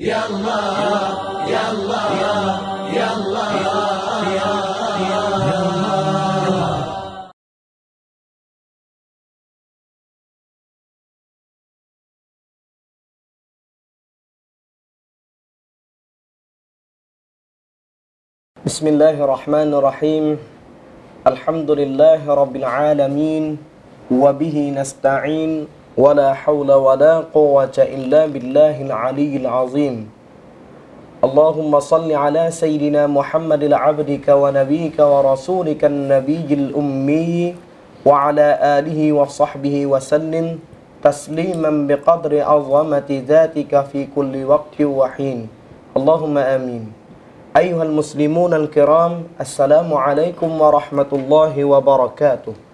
يلا يلا يلا بسم الله الرحمن الرحيم. الحمد لله رب العالمين وبه نستعين ولا حول ولا قوة إلا بالله العلي العظيم. اللهم صل على سيدنا محمد عبدك ونبيك ورسولك النبي الأمي وعلى آله وصحبه وسلم تسليما بقدر عظمة ذاتك في كل وقت وحين. اللهم آمين. أيها المسلمون الكرام السلام عليكم ورحمة الله وبركاته.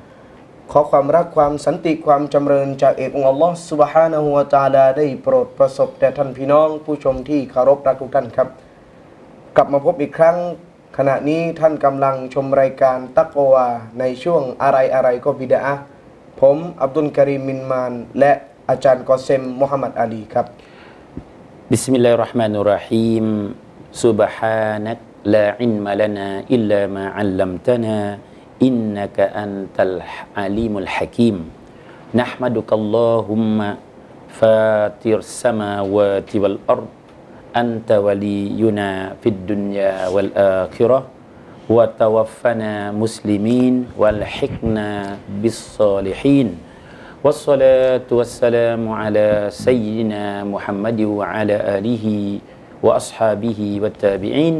ขอความรักความสันติความจำเริญจากเอกองค์อัลลอฮ์ سبحانه และ تعالى ได้โปรดประสบแด่ท่านพี่น้อง ผู้ชมที่เคารพรักทุกท่านครับ กลับมาพบอีกครั้ง ขณะนี้ท่านกำลังชมรายการตักวาในช่วงอะไรอะไรก็บิดาอะห์ผมอับดุลกะรีมมินมาน และอาจารย์กอเซมมุฮัมมัดอาลีครับ بسم الله الرحمن الرحيم سبحانك لا علم لنا إلا ما علمتنا إنك أنت العليم الحكيم. نحمدك اللهم فاطر السماوات والأرض. أنت ولينا في الدنيا والآخرة. وتوفنا مسلمين والحقنا بالصالحين. والصلاة والسلام على سيدنا محمد وعلى آله وأصحابه والتابعين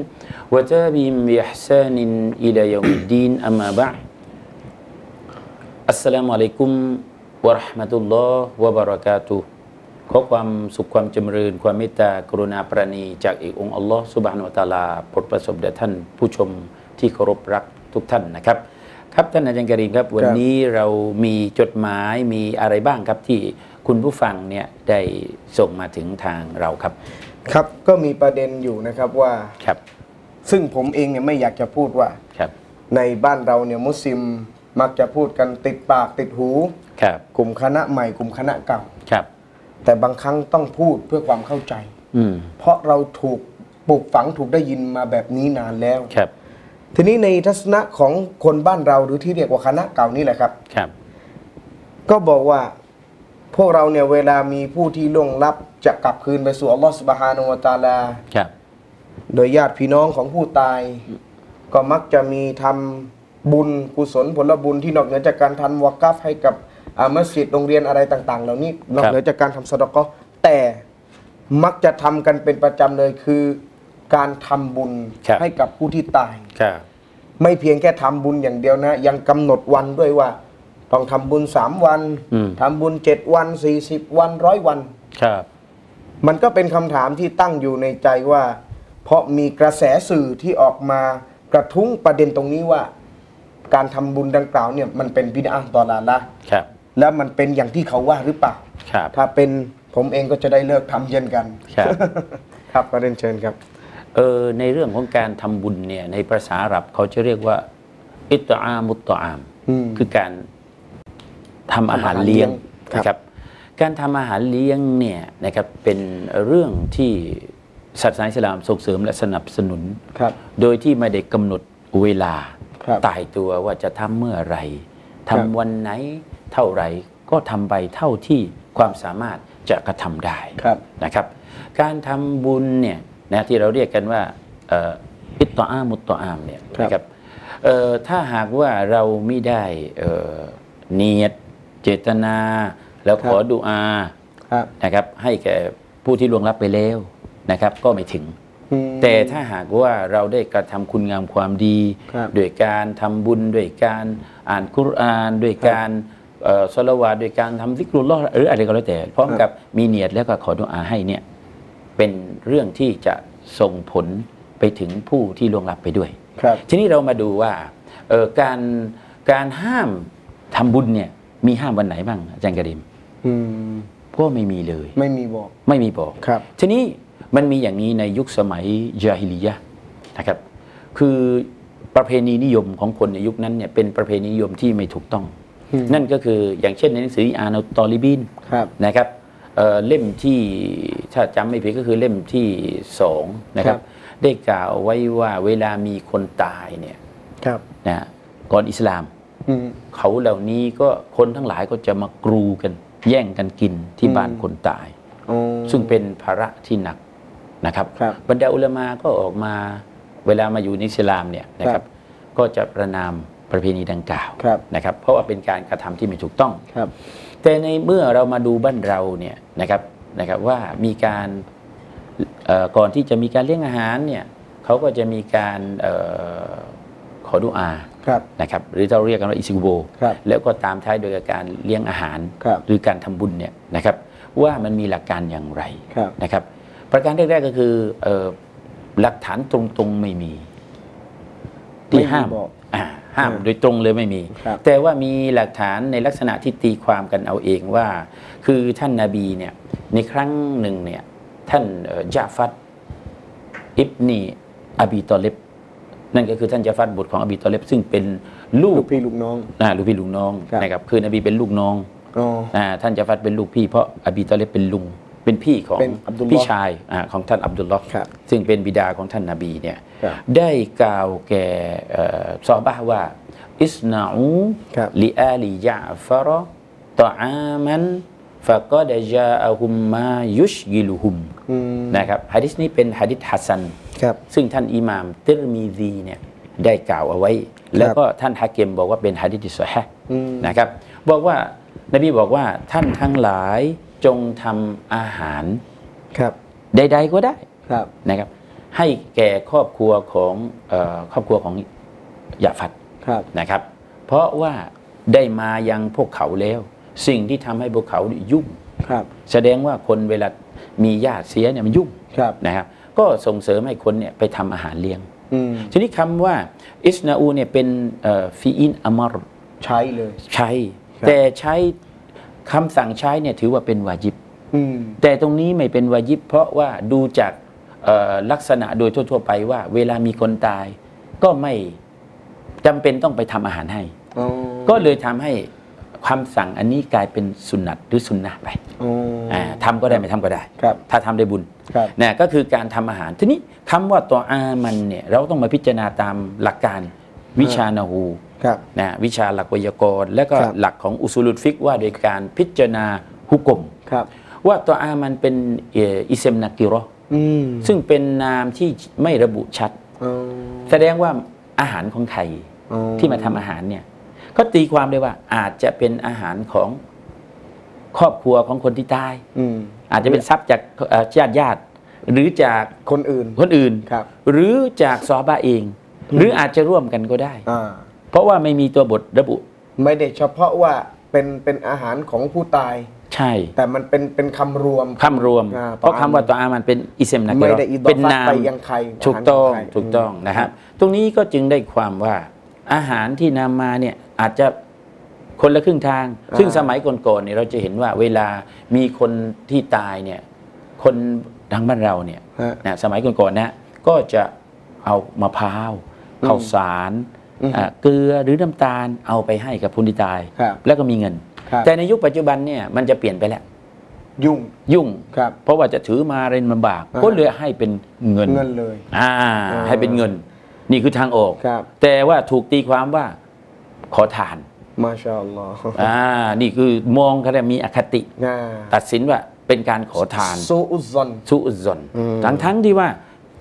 وتابعهم بإحسان إلى يوم الدين أما بعد السلام عليكم ورحمة الله وبركاته ขอความสุขความจำเริญความเมตตากรุณาปราณีจากเอกองค์อัลลอฮ์สุบฮานุวะตะอาลาโปรดประสบแด่ท่านผู้ชมที่เคารพรักทุกท่านนะครับ ครับท่านอาจารย์กรีมครับ วันนี้เรามีจดหมายมีอะไรบ้างครับที่คุณผู้ฟังเนี่ยได้ส่งมาถึงทางเราครับ ครับ ก็มีประเด็นอยู่นะครับว่า ครับ ซึ่งผมเองเนี่ยไม่อยากจะพูดว่า ครับ ในบ้านเราเนี่ยมุสลิมมักจะพูดกันติดปากติดหู ครับ กลุ่มคณะใหม่กลุ่มคณะเก่า ครับ แต่บางครั้งต้องพูดเพื่อความเข้าใจ อืม เพราะเราถูกปลูกฝังถูกได้ยินมาแบบนี้นานแล้ว ครับ ทีนี้ในทัศนะของคนบ้านเราหรือที่เรียกว่าคณะเก่านี่แหละครับ ครับ ก็บอกว่าพวกเราเนี่ยเวลามีผู้ที่ล่วงลับ จะกลับคืนไปสู่อัลลอฮฺสุบฮานาละตะอาลาครับโดยญาติพี่น้องของผู้ตาย ก็มักจะมีทำบุญกุศลผลบุญที่นอกเหนือจากการทำวากัฟให้กับอามัสยิดโรงเรียนอะไรต่าง ๆ เหล่านี้นอกเหนือจากการทำสะดอกก็แต่มักจะทำกันเป็นประจำเลยคือการทำบุญครับให้กับผู้ที่ตายครับไม่เพียงแค่ทำบุญอย่างเดียวนะ ยังกำหนดวันด้วยว่า ต้องทำบุญสามวันอืมทำบุญเจ็ดวันสี่สิบวันร้อยวันครับ มันก็เป็นคำถามที่ตั้งอยู่ในใจว่า เพราะมีกระแสสื่อที่ออกมากระทุ้งประเด็นตรงนี้ว่า การทำบุญดังกล่าวเนี่ยมันเป็นบิดาตอลาละครับ แล้วมันเป็นอย่างที่เขาว่าหรือเปล่า ครับ ถ้าเป็นผมเองก็จะได้เลิกทำเช่นกัน ครับ ครับก็เรียนเชิญครับ เออในเรื่องของการทำบุญเนี่ยในภาษาอาหรับเขาจะเรียกว่า อิตอามุตตอาม อืม คือการทำอาหารทำอาหารเลี้ยงเลี้ยงครับ นะครับ การทำอาหารเลี้ยงเนี่ยนะครับเป็นเรื่องที่ศาสนาอิสลามส่งเสริมและสนับสนุน ครับ โดยที่ไม่ได้กำหนดเวลาครับตายตัวว่าจะทำเมื่อไหรครัทำบ วันไหนเท่าไหร่ก็ทำไปเท่าที่ความสามารถจะกระทำได้ ครับ นะครับการทำบุญเนี่ยนะที่เราเรียกกันว่าเอ่ออิตตออามุตตออามเนี่ยครับ นะครับเอ่อถ้าหากว่าเราไม่ได้เอ่อเนียดเจตนา แล้วขอดุอาครับนะครับ ให้แก่ผู้ที่ล่วงลับไปแล้วนะครับ ก็ไม่ถึงอืมแต่ถ้าหากว่าเราได้กระทำคุณงามความดีครับด้วยการทำบุญด้วยการอ่านคุรานด้วยการเอ่อสละวาดด้วยการทำซิกรุลลอฮ์หรืออะไรก็แล้วแต่ พร้อมครับกับมีเนียดแล้วก็ขอดุอาให้เนี่ยเป็นเรื่องที่จะส่งผลไปถึงผู้ที่ล่วงลับไปด้วยครับทีนี้เรามาดูว่าเอ่อการการห้ามทำบุญเนี่ยมีห้ามวันไหนบ้างอาจารย์กระดิม อืมก็ไม่มีเลย ไม่มีบอก ไม่มีบอกครับ ทีนี้มันมีอย่างนี้ในยุคสมัยจาฮิลียะห์นะครับ คือประเพณีนิยมของคนในยุคนั้นเนี่ยเป็นประเพณีนิยมที่ไม่ถูกต้องอืมนั่นก็คืออย่างเช่นในหนังสืออานาตอลิบินครับนะครับเอ่อเล่มที่ถ้าจำไม่ผิดก็คือเล่มที่สองนะครับ ได้กล่าวไว้ว่าเวลามีคนตายเนี่ยครับนะก่อนอิสลามอืมเขาเหล่านี้ก็คนทั้งหลายก็จะมากรูกัน แย่งกันกินที่อืมบ้านคนตายอ๋อซึ่งเป็นภาระที่หนักนะครับครับบรรดาอุลามาก็ออกมาเวลามาอยู่ในอิสลามเนี่ยนะคครัรับบก็จะประนามประเพณีดังกล่าวครับนะครับ เพราะว่าเป็นการกระทำที่ไม่ถูกต้องครับ แต่ในเมื่อเรามาดูบ้านเราเนี่ยนะครับนะครับว่ามีการเอ่อก่อนที่จะมีการเลี้ยงอาหารเนี่ยเขาก็จะมีการเออขอดุอาครับ นะครับหรือเราเรียกกันว่าอิซิกุโบครับแล้วก็ตามท้ายโดยการเลี้ยงอาหารครับหรือการทำบุญเนี่ยนะครับว่ามันมีหลักการอย่างไรครับนะครับ ประการแรกๆก็คือเอ่อหลักฐานตรงๆไม่มีที่ห้ามไม่มีบอกอ่าห้ามอ่าโดยตรงเลยไม่มีครับแต่ว่ามีหลักฐานในลักษณะที่ตีความกันเอาเองว่า คือท่านนาบีเนี่ยในครั้งหนึ่งเนี่ยท่านเอ่อจาฟัดอิบนีอบีตอเลบ นั่นก็คือท่านจาฟัดบุตรของอบีตอเลบซึ่งเป็นลูลูกกพี่ลูกน้องอ่าลูกพี่ลูกน้องครับนะครับคือนบีเป็นลูกน้องอ๋ออ่าท่านจาฟัดเป็นลูกพี่เพราะอบีตอเลบเป็นลุงเป็นพี่ของเป็นอับดุลลอฮ์พี่ชายอาของท่านอับดุลลอฮ์ครับซึ่งเป็นบิดาของท่านนาบีเนี่ยครับได้กล่าวแก่เอ่อซอฮาบะห์ว่าอิสนาอูครับลิอาลียาฟารตออามัน ฟะกอดจาอะฮุมมายุชกิลุฮุมอืมนะครับฮะดิษนี้เป็นฮะดิษฮัสซันครับซึ่งท่านอิหม่ามติรมีซีเนี่ยได้กล่าวเอาไว้ แล้วก็ท่านฮะเกมบอกว่าเป็นฮะดิษที่สอฮะห์อืมนะครับบอกว่านบีบอกว่าท่านทั้งหลายจงทำอาหารครับใดๆก็ได้ครับนะครับ ให้แก่ครอบครัวของเออครอบครัวของยาฟัดครับนะครับ เพราะว่าได้มายังพวกเขาแล้ว สิ่งที่ทำให้พวกเขายุ่งครับ แสดงว่าคนเวลามีญาติเสียเนี่ยมันยุ่งครับนะครับก็ส่งเสริมให้คนเนี่ยไปทำอาหารเลี้ยงอืมทีนี้คำว่าอิสนาอูเนี่ยเป็นฟีอินอามารใช้เลยใช้ครับแต่ใช้คำสั่งใช้เนี่ยถือว่าเป็นวาจิบอืมแต่ตรงนี้ไม่เป็นวาจิบ เพราะว่าดูจากเอ่อลักษณะโดยทั่ว ๆ ไปว่า เวลามีคนตาย ก็ไม่จำเป็นต้องไปทำอาหารให้อ๋อก็เลยทำให้ คำสั่งอันนี้กลายเป็นสุนัตหรือสุนนะไปอ๋อออ่าทำก็ได้ไม่ทำก็ได้ครับถ้าทำได้บุญครับนะก็คือการทำอาหาร ทีนี้คำว่าตัวอามันเนี่ยเราต้องมาพิจารณาตามหลักการวิชานาหูครับนะวิชาหลักไวยากรณ์และก็ครับหลักของอุซูลุลฟิกว่าโดยการพิจารณาฮุกกลมครับว่าตัวอามันเป็นเอ่ออิเซมนากิโรออืมซึ่งเป็นนามที่ไม่ระบุชัดอ๋อแสดงว่าอาหารของใครอ๋อที่มาทำอาหารเนี่ย ก็ตีความได้ว่าอาจจะเป็นอาหารของครอบครัวของคนที่ตายอืมอาจจะเป็นทรัพย์จากเอ่อญาติญาติ หรือจากคนอื่นคนอื่นครับ หรือจากซอฮาบะเอง หรืออาจจะร่วมกันก็ได้อ่าเพราะว่าไม่มีตัวบทระบุ ไม่ได้เฉพาะว่าเป็นเป็นอาหารของผู้ตาย ใช่ แต่มันเป็นเป็นคำรวมคำรวมอ่เพราะคำว่าตัวอามันเป็นอิเซมนะไม่ได้อิดอเป็นฟัตนามไปยังใครถูกต้องาหารขใครถูกต้องมนะครับ ตรงนี้ก็จึงได้ความว่า อาหารที่นำมาเนี่ยอาจจะคนละครึ่งทางอ่าซึ่งสมัยก่อนๆเนี่ยเราจะเห็นว่าเวลามีคนที่ตายเนี่ยคนทางบ้านเราเนี่ยฮะนะสมัยก่อนๆนะก็จะเอามะพร้าวอืมข้าวสารอืมอ่าเกลือหรือน้ำตาลเอาไปให้กับผู้ที่ตายครับแล้วก็มีเงินครับแต่ในยุคปัจจุบันเนี่ยมันจะเปลี่ยนไปแล้ว ยุ่งยุ่งครับเพราะว่าจะถือมาเรนลำบากอ่าก็เลยให้เป็นเงินเงินเลยอ่าอ่าให้เป็นเงิน นี่คือทางออก ครับ แต่ว่าถูกตีความว่าขอทาน มาชาอัลลอฮ์อ่า นี่คือมองเขาเรียกมีอคติ อ่าตัดสินว่าเป็นการขอทานซูอุซอนสุอุซซอนอืม ทั้งทั้งที่ว่า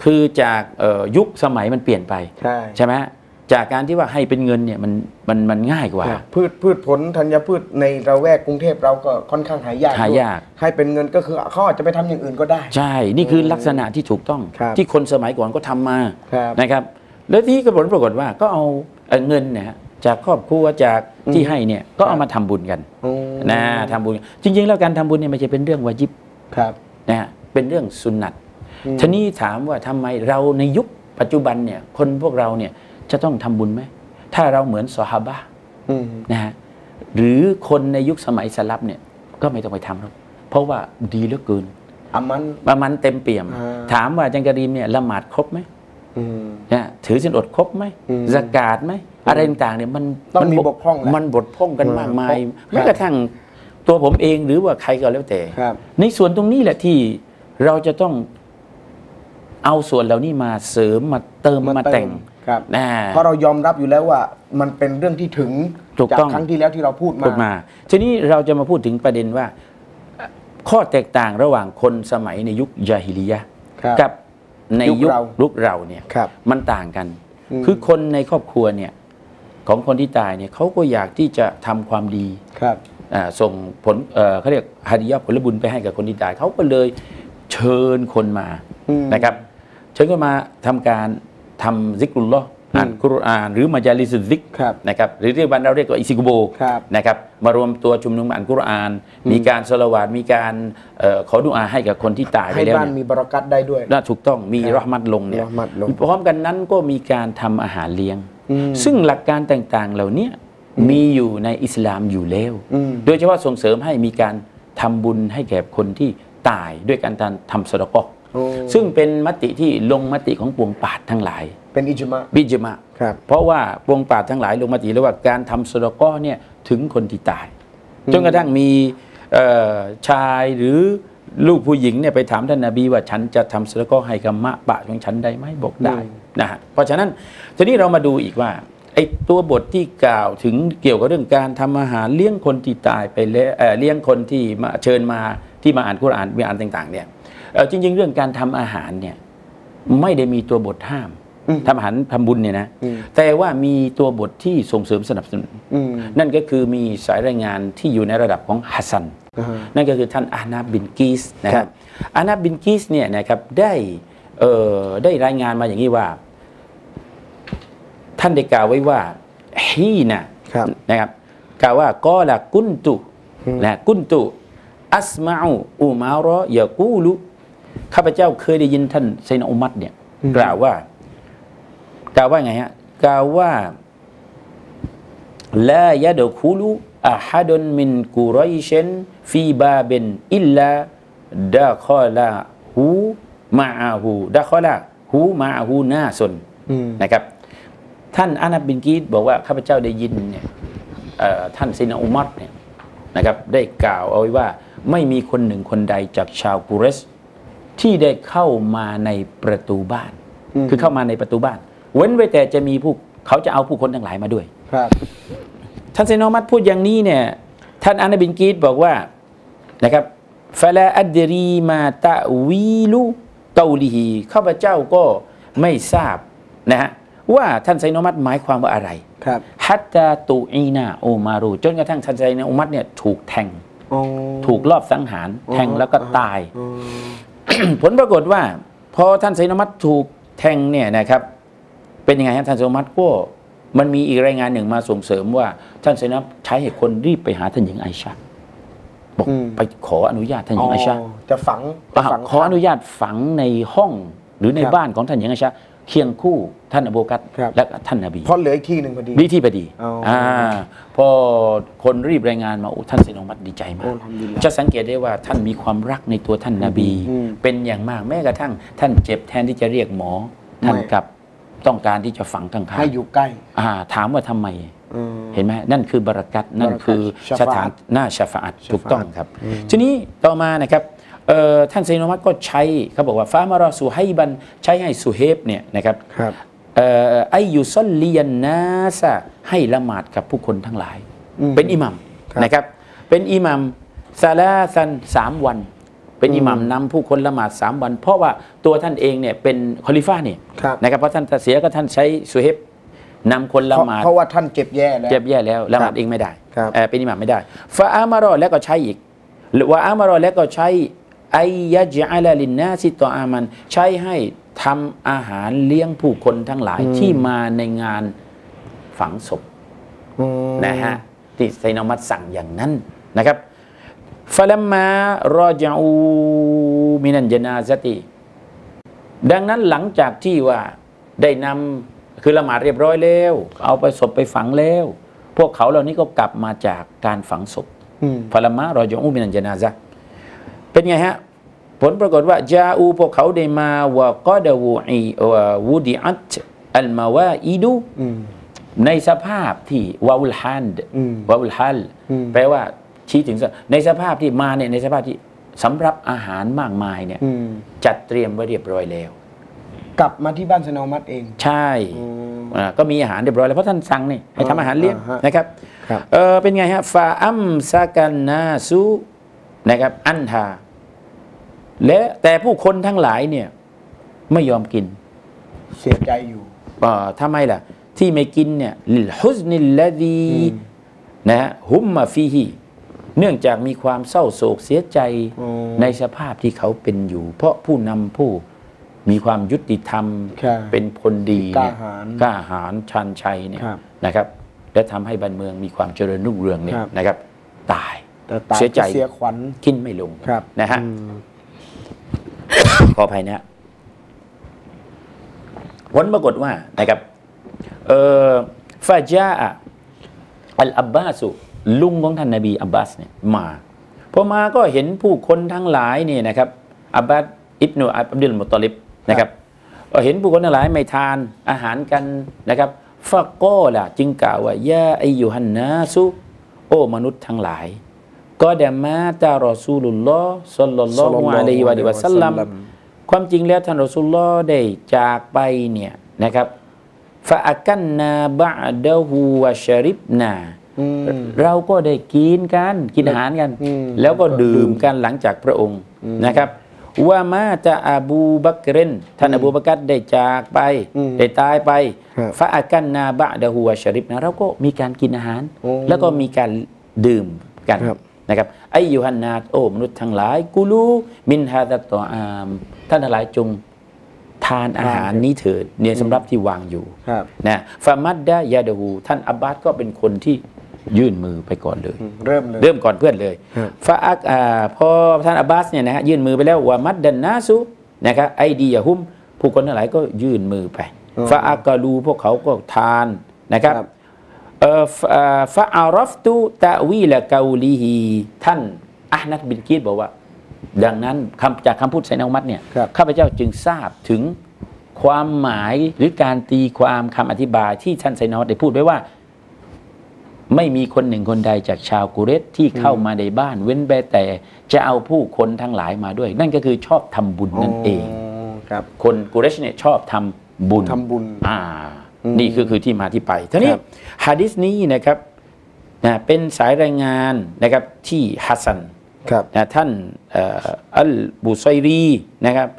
คือจากเอ่อยุคสมัยมันเปลี่ยนไป ใช่ใช่ไหมจากการที่ว่าให้เป็นเงินเนี่ยมันมันมันง่ายกว่า ครับพืชพืชผลธัญพืชในระแวกกรุงเทพเราก็ค่อนข้างหายากหายาก ด้วยให้เป็นเงินก็คือเขาอาจจะไปทำอย่างอื่นก็ได้ ใช่ นี่คือลักษณะที่ถูกต้อง ครับที่คนสมัยก่อนก็ทำมาครับ นะครับ แล้วที่ก็ผลปรากฏว่าก็เอาเอ่อเงินเนี่ยฮะจากครอบครัวจากที่ให้เนี่ยก็เอามาทำบุญกันอืมนะทำบุญจริง ๆ แล้วการทำบุญเนี่ยไม่ใช่เป็นเรื่องวาจิบครับนะฮะเป็นเรื่องสุนนัตอืมทีนี้ถามว่าทำไมเราในยุคปัจจุบันเนี่ยคนพวกเราเนี่ยจะต้องทำบุญไหมถ้าเราเหมือนสฮาบะห์อืมนะฮะหรือคนในยุคสมัยสลับเนี่ยก็ไม่ต้องไปทำหรอกเพราะว่าดีเหลือเกินอามันประมาณเต็มเปี่ยมอ่าถามว่าอาจังกะรีมเนี่ยละหมาดครบไหมอืม นะถือสินอดครบไหมอืมสกาดไหมอะไรต่างๆเนี่ยมันต้องมีนบกพร่องแหละมันบกพร่องกันอืมมากมายครับแม้กระทั่งตัวผมเองหรือว่าใครก็แล้วแต่ครับในส่วนตรงนี้แหละที่เราจะต้องเอาส่วนเหล่านี้มาเสริมมาเติมมาแต่งครับนะเพราะเรายอมรับอยู่แล้วว่ามันเป็นเรื่องที่ถึงถูกจากต้องครั้งที่แล้วที่เราพูดมาพูดมา ทีนี้เราจะมาพูดถึงประเด็นว่าเอ่อข้อแตกต่างระหว่างคนสมัยในยุคยาฮิลียะห์ครับกับ ในยุยุคคเราลุกเราเนี่ยครับมันต่างกันอืมคือคนในครอบครัวเนี่ยของคนที่ตายเนี่ยเขาก็อยากที่จะทำความดีครับอ่าส่งผลเอ่อเขาเรียกฮาดิยะห์ผลบุญไปให้กับคนที่ตายเขาก็เลยเชิญคนมาอืมนะครับ เชิญคนมาทำการทำซิกรุลลอฮ์ อ่านอืมกุรอานหรือมาจาลิสุซิกครับนะครับหรือเรียกบ้านเราเรียกว่าอิซิกุโบครับนะครับมารวมตัวชุมนุมอ่านกุรอาน มีการสละวาดมีการเอ่อขอดุอาให้กับคนที่ตายไปให้แล้วบ้านเนี่ยมีบรารักัตได้ด้วยน่าถูกต้องมีครับรหมัดลงเนี่ยรหมัดลงพร้อมกันนั้นก็มีการทำอาหารเลี้ยงอืมซึ่งหลักการต่างๆเหล่าเนี้ยมีอยู่ในอิสลามอยู่แล้วอืมโดยเฉพาะส่งเสริมให้มีการทำบุญให้แก่คนที่ตายด้วยการทำสดกอโอ้ซึ่งเป็นมติที่ลงมติของปวงปาดทั้งหลาย เป็นอิจมะบิจมะครับเพราะว่าปวงปราดทั้งหลายลงมติแล้วว่าการทำสดกอเนี่ยถึงคนที่ตาย จนกระทั่งมีเอ่อชายหรือลูกผู้หญิงเนี่ยไปถามท่านนาบีว่าฉันจะทำสดกอให้กับมะปะของฉันได้ไหมบอกได้อืมนะฮะเพราะฉะนั้นทีนี้เรามาดูอีกว่าไอ้ตัวบทที่กล่าวถึงเกี่ยวกับเรื่องการทำอาหารเลี้ยงคนที่ตายไปแล้วเอ่อเลี้ยงคนที่มาเชิญมาที่มาอ่านคุรอานมีอ่านต่าง ๆ เนี่ยเอ่อจริง ๆ เรื่องการทำอาหารเนี่ยไม่ได้มีตัวบทห้ามอืม ทำอาหารทำบุญเนี่ยนะอืมแต่ว่ามีตัวบทที่ส่งเสริมสนับสนุนอืมนั่นก็คือมีสายรายงานที่อยู่ในระดับของฮัสซันอ่าฮะนั่นก็คือท่านอานาบินกีสนะคครัรับบอานาบินกีสเนี่ยนะครับได้เอ่อได้รายงานมาอย่างนี้ว่า ท่านได้กล่าวไว้ว่าฮีนะครับนะครับกล่าวว่ากอละกุนตุอืมนะกุนตุอัสมาอูอุมารอยากูลุข้าพเจ้าเคยได้ยินท่านไซนาอุมัดเนี่ยกล่าวว่า กล่าวว่าไงฮะกล่าวว่าลายะดคูลูอาฮัดนมินกุรอยเชนฟีบาเบนอิลลาดะคอลาหูมาอาหูดะคอลาหูมาอาหูนาสนนะครับ ท่านอานับบินกีดบอกว่าข้าพเจ้าได้ยินเนี่ยท่านซินาอุมัตเนี่ยนะครับได้กล่าวเอาไว้ว่าไม่มีคนหนึ่งคนใดจากชาวกุเรสที่ได้เข้ามาในประตูบ้าน คือเข้ามาในประตูบ้าน เว้นไว้แต่จะมีผู้เขาจะเอาผู้คนทั้งหลายมาด้วย ครับ ท่านไซโนมัตพูดอย่างนี้เนี่ย ท่านอานาบินกีดบอกว่านะครับฟาลาอัดรีมาตะวีลุเกาลีฮีข้าพเจ้าก็ไม่ทราบนะฮะว่าท่านไซโนมัตหมายความว่าอะไรครับฮัตตาตูอีนาโอมารูจนกระทั่งท่านไซโนมัตเนี่ยถูกแทงอ๋อถูกลอบสังหารแทงแล้วก็ตายอ๋อผลปรากฏว่า พอท่านไซโนมัตถูกแทงเนี่ยนะครับ เป็นยังไงฮะท่านไซโนมัตก็มันมีอีกรายงานหนึ่งมาส่งเสริมว่า ท่านไซโนมัตใช้ให้คนรีบไปหาท่านหญิงไอชาบอกอืมไปขออนุญาตท่านหญิงไอชาอ๋อจะฝังจะฝังขออนุญาตฝังในห้องหรือในครับบ้านของท่านหญิงไอชาเคียงคู่ท่านอบูกัตครับและท่านนบีเพราะเหลืออีกที่หนึ่งพอดีดีที่พอดีอ๋ออ่าพอคนรีบรายงานมาโอ้ท่านไซโนมัตดีใจมาโอ้กอัลฮัมดุลิลลาห์จะสังเกตได้ว่าท่านมีความรักในตัวท่านนาบีอืมเป็นอย่างมากแม้กระทั่ง ท่านเจ็บแทนที่จะเรียกหมอ ท่านไม่กลับ ต้องการที่จะฝังข้างๆให้อยู่ใกล้อ่าถามว่าทำไมอืมเห็นไหมนั่นคือบารักัตนั่นคือชะสฟาอะห์ถานหน้าชาฟาอัตชะฟาอะห์ถูกต้องครับ ทีนี้ต่อมานะครับเอ่อท่านไซโนมัตก็ใช้เขาบอกว่าฟามารอสุไฮบันใช้ให้สุเฮบเนี่ยนะครับครับเอ่อไอยุซอลลียนนาซะให้ละหมาดกับผู้คนทั้งหลายอืมเป็นอิหมัมครับนะครับ เป็นอิหมัมซาลาซันสามวัน เป็นอิหมัมนำผู้คนละหมาดสามวัน เพราะว่าตัวท่านเองเนี่ยเป็นคอลิฟ้าเนี่ยครับนะครับเพราะท่านเสียก็ท่านใช้สุเฮบนำคนละเพราะหมาดเพราะว่าท่านเจ็บแย่แล้วเจ็บแย่แล้วละหมาดครับเองไม่ได้ครับเอ่อเป็นอิหมัมไม่ได้ฟาอามารอแล้วก็ใช้อีกหรือว่าอามารอแล้วก็ใช้ไอยะจอัลลินนาซิตออามันใช้ให้ทำอาหารเลี้ยงผู้คนทั้งหลายที่มาในงานฝังศพอืมนะฮะที่ไซนามัตสั่งอย่างนั้นนะครับ ฟลัมมารอจาอูมินันจนาซติดังนั้นหลังจากที่ว่าได้นำคือละหมาดเรียบร้อยแล้ว เอาไปศพไปฝังแล้ว พวกเขาเหล่านี้ก็กลับมาจากการฝังศพอืมฟลัมมารอจาอูมินันจนาซะห์เป็นไงฮะ ผลปรากฏว่าจาอูพวกเขาได้มาวะกอดาวูอีวะวูดิอัตอัลมาวาอิดูอืมในสภาพที่วาอุลฮันด์อืมวาอุลฮัลอืมแปลว่า ชี้ถึงสในสภาพที่มาเนี่ยในสภาพที่สำหรับอาหารมากมายเนี่ยอืมจัดเตรียมไว้เรียบร้อยแล้ว กลับมาที่บ้านสนอมัดเอง ใช่อืมอ่าก็มีอาหารเรียบร้อยแล้วเพราะท่านสั่งนี่ให้ทำอาหารเลี้ยงอ่าฮะนะครับครับเออเป็นไงฮะฟาอัมซากันนาซูนะครับ อันทาและแต่ผู้คนทั้งหลายเนี่ยไม่ยอมกิน เสียใจอยู่อ่าทำไมล่ะ ที่ไม่กินเนี่ยลิลฮุสนิลลดีอืมนะฮะฮุมมาฟีฮี เนื่องจากมีความเศร้าโศกเสียใจอืมในสภาพที่เขาเป็นอยู่ เพราะผู้นำผู้มีความยุติธรรมครับเป็นคนดีเนี่ยกล้าหาญกล้าหาญชันชัยเนี่ยครับนะครับและทำให้บ้านเมืองมีความเจริญรุ่งเรืองเนี่ยครับนะครับ ตายแต่ตายเสียใจก็เสียขวัญกินไม่ลงครับนะฮะอืมขออภัยนะผลปรากฏว่านะครับเออฟาจาอะอัลอับบาสุ ลุงของท่านนบีอับบาสเนี่ยมาพอมาก็เห็นผู้คนทั้งหลายเนี่ยนะครับอับบาสอิบนุอับดุลมุตตลิบนะครับก็เห็นผู้คนทั้งหลายไม่ทานอาหารกันนะครับฟะก็ล่ะจึงกล่าวว่ายาอายุฮันนาสุโอ้มนุษย์ทั้งหลายก็เดมาตารอซูลุลลอฮ์สัลลัลลอฮุอะลัยฮิวะลิวะสัลลัมความจริงแล้วท่านรอสุลลอฮ์ได้จากไปเนี่ยนะครับฟาอากันนาบะดะฮูวะชริบนาอืม เราก็ได้กินกันกินอาหารกันอืมแล้วก็ดื่มกันหลังจากพระองค์นะครับว่ามาจะอบูบักรนท่านอบูบักรได้จากไปอืมได้ตายไปครับฟาอากันนาบะดะฮูวะชริบนาเราก็มีการกินอาหารโอ้แล้วก็มีการดื่มกันครับนะครับไอยูฮันนาตโอ้มนุษย์ทั้งหลายกูรูมินฮาดัตตออาม ท่านทั้งหลายจงทานอาหารนี้เถิดเนี่ยสำหรับที่วางอยู่ครับนะฟามัดดะยาดะฮูท่านอับบาสก็เป็นคนที่ ยื่นมือไปก่อนเลยอืมเริ่มเลย เริ่มก่อนเพื่อนเลยครับฟาอักอ่าพอท่านอับบาสเนี่ยนะฮะยื่นมือไปแล้วว่ามัดดันนาสุนะครับไอดียะฮุมผู้คนทั้งหลายก็ยื่นมือไปอ๋อฟาอักกะลูพวกเขาก็ทานนะครับครับเอ่อฟะอ่าฟะอารอฟตุตะวีละกาลีฮีท่านอะห์นัดบินกีดบอกว่า ดังนั้นคำจากคำพูดไซนาอุมัดเนี่ยครับข้าพเจ้าจึงทราบถึงความหมายหรือการตีความคำอธิบายที่ท่านไซนาอุมัดได้พูดไว้ว่า ไม่มีคนหนึ่งคนใดจากชาวกุเรชที่เข้ามาในบ้าน เว้นแต่แต่จะเอาผู้คนทั้งหลายมาด้วย นั่นก็คือชอบทำบุญนั่นเองครับคนกุเรชเนี่ยชอบทำบุญทำบุญอ่าอืมนี่คือคือที่มาที่ไปทีนี้ครับฮะดิษนี้นะครับนะเป็นสายรายงานนะครับที่ฮัสซันครับนะท่านเอ่ออัลบุไซรีนะครับ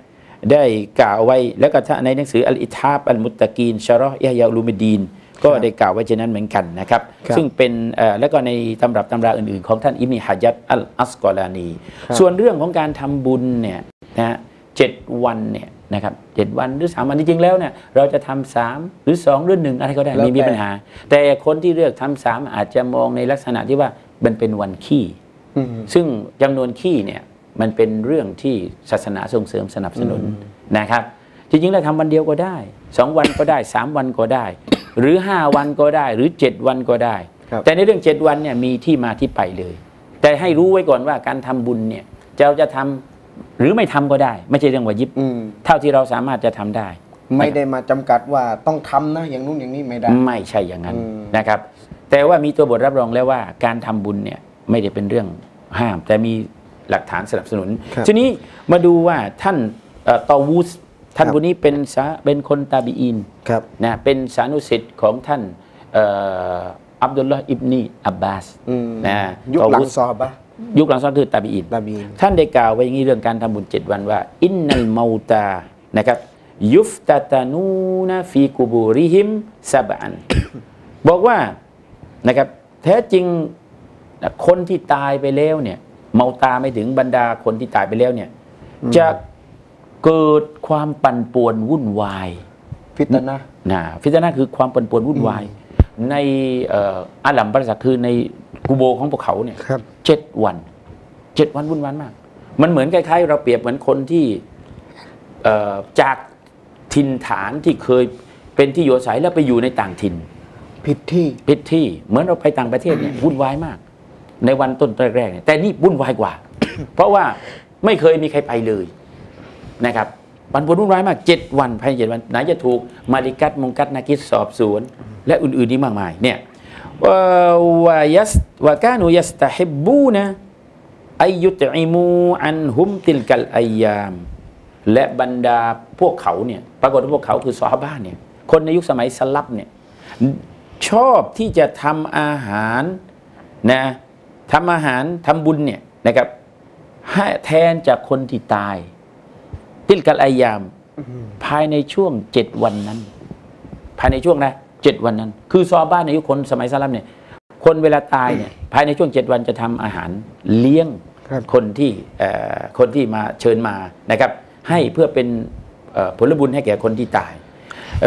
ได้กล่าวไว้แล้วก็ถ้าในหนังสืออัลอิทาบอัลมุตตะกีนชะรอห์ยะฮยาอุลูมิดดีน ก็ได้กล่าวไว้เช่นนั้นเหมือนกันนะครับครับซึ่งเป็นเอ่อแล้วก็ในตำรับตำราอื่นๆ ของท่านอิบนิฮะจัดอัลอัสกอลานีครับส่วนเรื่องของการทำบุญเนี่ยนะฮะเจ็ดวันเนี่ยนะครับเจ็ดวันหรือสามวันจริงๆแล้วเนี่ยเราจะทำสามหรือสองหรือหนึ่งอะไรก็ได้แล้วไม่มีแต่ปัญหา แต่คนที่เลือกทำสามอาจจะมองในลักษณะที่ว่ามันเป็นวันขี้อืมซึ่งจำนวนขี้เนี่ยมันเป็นเรื่องที่ศาสนาส่งเสริมสนับสนุนนะครับ จริงๆแล้วทำวันเดียวก็ได้สองวันก็ได้สามวันก็ได้ หรือห้าวันก็ได้ หรือเจ็ดวันก็ได้ครับแต่ในเรื่องเจ็ดวันเนี่ยมีที่มาที่ไปเลย แต่ให้รู้ไว้ก่อนว่าการทำบุญเนี่ยเราจะทำหรือไม่ทำก็ได้ ไม่ใช่เรื่องวายิบอืมเท่าที่เราสามารถจะทำได้ ไม่ได้มาจำกัดว่าต้องทำนะอย่างนู้นอย่างนี้ไม่ได้ ไม่ใช่อย่างนั้นอืมนะครับ แต่ว่ามีตัวบทรับรองแล้วว่า การทำบุญเนี่ยไม่ได้เป็นเรื่องห้าม แต่มีหลักฐานสนับสนุนครับทีนี้มาดูว่าท่านเอ่อตอวูส ท่านครับผู้นี้เป็นสาเป็นคนตาบีอินครับนะเป็นสานุสิทธิ์ของท่านเอ่ออับดุลลอฮ์อิบนีอับบาสอืมนะยุคหลัตอวูงสซอฮาบะห์ยุคหลังซอคือตาบีอินตาบีนท่านได้กล่าวไว้อย่างนี้เรื่องการทำบุญเจ็ดวันว่า อินนัลมาตานะครับยุฟตาตานูนฟีกูบูริฮิมซาบันบอกว่านะครับแท้จริงคนที่ตายไปแล้วเนี่ยเมาตาไม่ถึงบรรดาคนที่ตายไปแล้วเนี่ยจะ เกิดความปั่นป่วนวุ่นวายฟิตนะนะฟิตนะคือความปั่นป่วนวุ่นวาย ในเอ่ออาลัมบรสักคือในกูโบของพวกเขาเนี่ยครับเจ็ดวันเจ็ดวันวุ่นวายมาก มันเหมือนคล้ายๆ เราเปรียบเหมือนคนที่เอ่อจากถิ่นฐานที่เคยเป็นที่อยู่อาศัยแล้วไปอยู่ในต่างถิ่นผิดที่ผิดที่เหมือนเราไปต่างประเทศเนี่ยวุ่นวายมาก ในวันต้นแรกๆเนี่ยแต่นี่วุ่นวายกว่า เพราะว่าไม่เคยมีใครไปเลย นะครับวันบนวุ่นวายมากเจ็ดวันภายในเจ็ดวันไหนจะถูกมาริกัตมงกัตนากิสสอบสวน และอื่นๆนี่มากมายเนี่ยวายัสว่ากานุยัสตะฮิบบูนะอายุตอิมูอันฮุมติลกัลอายาม และบรรดาพวกเขาเนี่ยปรากฏว่าพวกเขาคือซอฮาบะห์เนี่ยคนในยุคสมัยสลับเนี่ยชอบที่จะทำอาหารนะทำอาหารทำบุญเนี่ยนะครับให้แทนจากคนที่ตาย ติลกัลอายาม ภายในช่วงเจ็ดวันนั้น ภายในช่วงนะเจ็ดวันนั้น คือซอฮาบ้านในยุคคนสมัยสลับเนี่ยคนเวลาตายเนี่ยภายในช่วงเจ็ดวันจะทำอาหารเลี้ยงครับคนที่เอ่อคนที่มาเชิญมานะครับ ให้เพื่อเป็นเอ่อผลบุญให้แก่คนที่ตาย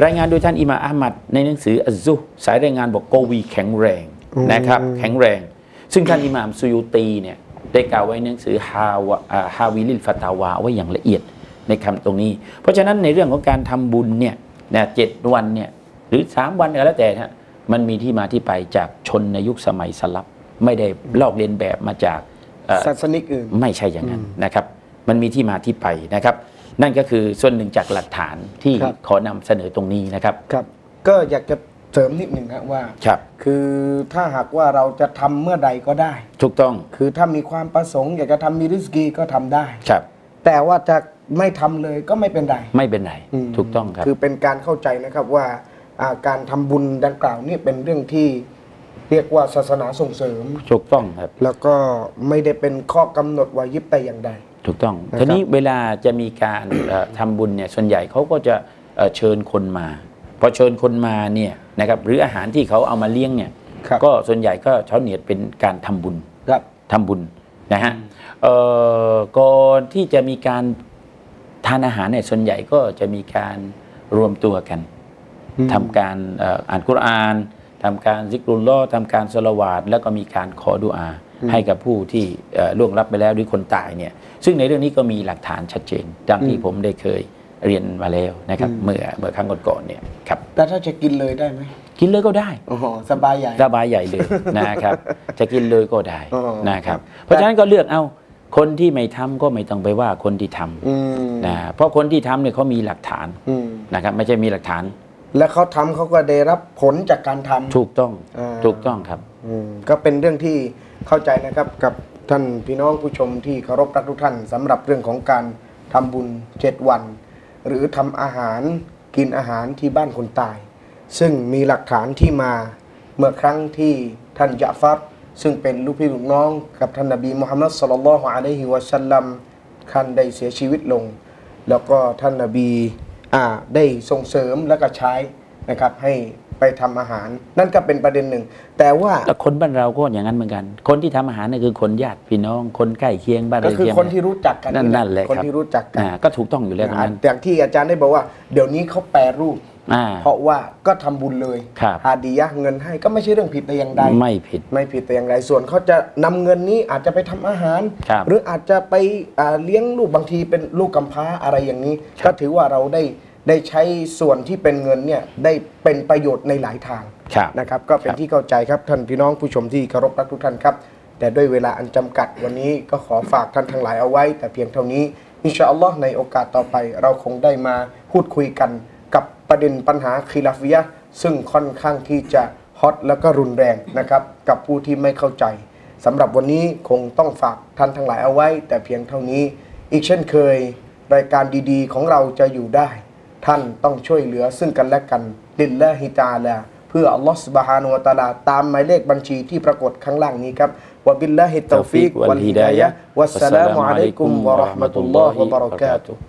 รายงานโดยท่านอิมามอัลมัดในหนังสืออัซซุฮ์สายรายงานบอกโกวีแข็งแรงนะครับแข็งแรง ซึ่งท่านอิหม่ามซุยูตีเนี่ยได้กล่าวไว้ในหนังสือฮาวะอ่าฮาวิลิลฟาตาวาไว้อย่างละเอียด ในคำตรงนี้ เพราะฉะนั้นในเรื่องของการทำบุญเนี่ยนะเจ็ดวันเนี่ยหรือสามวันก็แล้วแต่นะมันมีที่มาที่ไปจากชนในยุคสมัยสลับ ไม่ได้ลอกเลียนแบบมาจากเอ่อศาสนิกอื่นไม่ใช่อย่างนั้นนะครับ มันมีที่มาที่ไปนะครับ นั่นก็คือส่วนหนึ่งจากหลักฐานที่ครับขอนำเสนอตรงนี้นะครับครับ ก็อยากจะเสริมนิดหนึ่งนะว่าครับคือถ้าหากว่าเราจะทำเมื่อใดก็ได้ ถูกต้องคือถ้ามีความประสงค์ อยากจะทำมีริสกีก็ทำได้ครับ แต่ว่าจะไม่ทำเลยก็ไม่เป็นไร ไม่เป็นไรอืมถูกต้องครับ คือเป็นการเข้าใจนะครับว่าอ่าการทำบุญดังกล่าวนี่เป็นเรื่องที่เรียกว่าศาสนาส่งเสริม ถูกต้องครับ แล้วก็ไม่ได้เป็นข้อกำหนดวายิบแต่อย่างใด ถูกต้องนะครับทีนี้เวลาจะมีการเอ่อทำบุญเนี่ยส่วนใหญ่เขาก็จะเอ่อเชิญคนมา พอเชิญคนมาเนี่ยนะครับหรืออาหารที่เขาเอามาเลี้ยงเนี่ยครับ ก็ส่วนใหญ่ก็เฉาเนียดเป็นการทำบุญครับ ทำบุญนะฮะเอ่อ ก่อนที่จะมีการทานอาหารเนี่ยส่วนใหญ่ก็จะมีการรวมตัวกันอืมทำการเอ่ออ่านกุรอานทำการซิกรุลลอฮ์ทำการสละวาดแล้วก็มีการขอดุอา ให้กับผู้ที่เอ่อล่วงลับไปแล้วหรือคนตายเนี่ย ซึ่งในเรื่องนี้ก็มีหลักฐานชัดเจนตามที่ผมได้เคยเรียนมาแล้วนะครับเมื่อเมื่อครั้งก่อนๆเนี่ยครับแต่ถ้าจะกินเลยได้ไหมกินเลยก็ได้โอ้โหสบายใหญ่สบายใหญ่เลยนะครับ จะกินเลยก็ได้อ๋อนะครับ เพราะฉะนั้นก็เลือกเอา คนที่ไม่ทำก็ไม่ต้องไปว่าคนที่ทำอืมนะเพราะคนที่ทำเนี่ยเขามีหลักฐานอืมนะครับไม่ใช่มีหลักฐาน และเขาทำเขาก็ได้รับผลจากการทำถูกต้องอ่าถูกต้องครับอืมก็เป็นเรื่องที่เข้าใจนะครับกับท่านพี่น้องผู้ชมที่เคารพรักทุกท่านสำหรับเรื่องของการทำบุญเจ็ดวัน หรือทำอาหารกินอาหารที่บ้านคนตาย ซึ่งมีหลักฐานที่มาเมื่อครั้งที่ท่านยะฟัร ซึ่งเป็นลูกพี่ลูกน้องกับท่านนบีมุฮัมมัดสุลลัลลอฮุอะลัยฮิวะสัลลัมคันได้เสียชีวิตลง แล้วก็ท่านนบีอ่าได้ส่งเสริมและก็ใช้นะครับให้ไปทำอาหาร นั่นก็เป็นประเด็นหนึ่ง แต่ว่าแต่คนบ้านเราก็อย่างนั้นเหมือนกัน คนที่ทำอาหารเนี่ยคือคนญาติพี่น้องคนใกล้เคียงบ้านก็เรือนคือเคียงคนที่รู้จักกันนั่นนี่นั่นแหละคนครับที่รู้จักกันอ่าก็ถูกต้องอยู่แล้วตรงอ่านั้นอย่างที่อาจารย์ได้บอกว่า เดี๋ยวนี้เขาแปรรูป อ่าเพราะว่าก็ทำบุญเลยครับ ฮาดียะห์เงินให้ก็ไม่ใช่เรื่องผิดแต่อย่างใด ไม่ผิด ไม่ผิดแต่อย่างไรส่วนเขาจะนำเงินนี้อาจจะไปทำอาหาร ครับหรืออาจจะไปอ่าเลี้ยงลูกบางทีเป็นลูกกำพร้าอะไรอย่างนี้ก็ถือว่าเราได้ได้ใช้ส่วนที่เป็นเงินเนี่ยได้เป็นประโยชน์ในหลายทางครับนะครับก็เป็นที่เข้าใจครับท่านพี่น้องผู้ชมที่เคารพรักทุกท่านครับ แต่ด้วยเวลาอันจำกัดวันนี้ก็ขอฝากท่านทั้งหลายเอาไว้ แต่เพียงเท่านี้อินชาอัลลอฮ์ในโอกาสต่อไป เราคงได้มาพูดคุยกันกับ ประเด็นปัญหาคีลาฟิยะห์ซึ่งค่อนข้างที่จะฮอตแล้วก็รุนแรงนะครับ กับผู้ที่ไม่เข้าใจสำหรับวันนี้คงต้องฝากท่านทั้งหลายเอาไว้ แต่เพียงเท่านี้ อีกเช่นเคย รายการดีๆ ของเราจะอยู่ได้ ท่านต้องช่วยเหลือซึ่งกันและกันลิลลาฮิตาลาเพื่ออัลลอฮฺสุบฮานุวะตะอาลาตามหมายเลขบัญชีที่ปรากฏข้างล่างนี้ครับวะบิลลาฮิตตอฟิกวัลฮิดายะฮ์วัสสลามุอะลัยกุมวะเราะห์มะตุลลอฮ์วะบะเราะกาตุฮ์